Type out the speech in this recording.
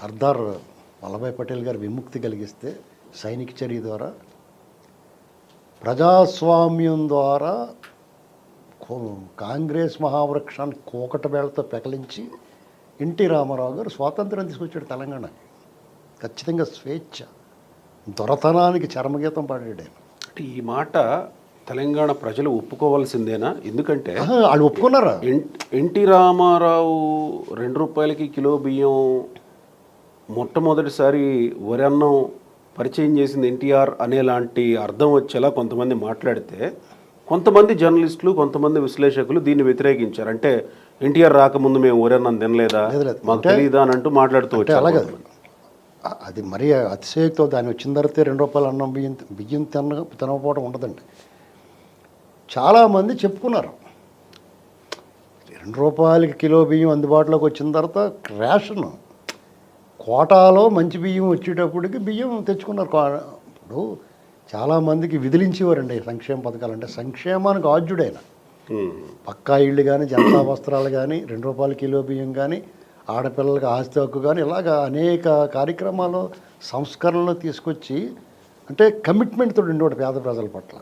సర్దార్ వల్లభాయ్ పటేల్ గారు విముక్తి కలిగిస్తే సైనిక చర్య ద్వారా ప్రజాస్వామ్యం ద్వారా కాంగ్రెస్ మహావృక్షాన్ని కోకట వేళతో పెకలించి ఎన్టీ రామారావు గారు స్వాతంత్రం తీసుకొచ్చాడు తెలంగాణకి ఖచ్చితంగా స్వేచ్ఛ దొరతనానికి చరమగీతం పాడాడు ఆయన. అంటే ఈ మాట తెలంగాణ ప్రజలు ఒప్పుకోవాల్సిందేనా? ఎందుకంటే వాళ్ళు ఒప్పుకున్నారా? ఎన్ ఎన్టీ రామారావు రెండు రూపాయలకి కిలో బియ్యం మొట్టమొదటిసారి వరి అన్నం పరిచయం చేసింది ఎన్టీఆర్ అనేలాంటి అర్థం వచ్చేలా కొంతమంది మాట్లాడితే కొంతమంది జర్నలిస్టులు కొంతమంది విశ్లేషకులు దీన్ని వ్యతిరేకించారు. అంటే ఎన్టీఆర్ రాకముందు మేము వరి అన్నం తినలేదా? లేదు, లేదు. మాకు తెలియదా అని అంటూ మాట్లాడుతూ అలాగే. అది మరీ అతిశయక్తో దాని వచ్చిన తర్వాత రెండు రూపాయలు అన్నం బియ్యం బియ్యం తిన తినకపోవడం ఉండదండి. చాలామంది చెప్పుకున్నారు. రెండు రూపాయలకి కిలో బియ్యం అందుబాటులోకి వచ్చిన తర్వాత రేషన్ కోటాలో మంచి బియ్యం వచ్చేటప్పటికి బియ్యం తెచ్చుకున్నారు. ఇప్పుడు చాలామందికి విదిలించేవారండి సంక్షేమ పథకాలు. అంటే సంక్షేమానికి ఆద్యుడైన. పక్కా ఇళ్ళు కానీ జనతా వస్త్రాలు కానీ రెండు రూపాయల కిలో బియ్యం కానీ ఆడపిల్లలకి ఆస్తి హక్కు కానీ ఇలాగ అనేక కార్యక్రమాలు సంస్కరణలు తీసుకొచ్చి అంటే కమిట్మెంట్తో ఉండేవాడు పేద ప్రజల పట్ల.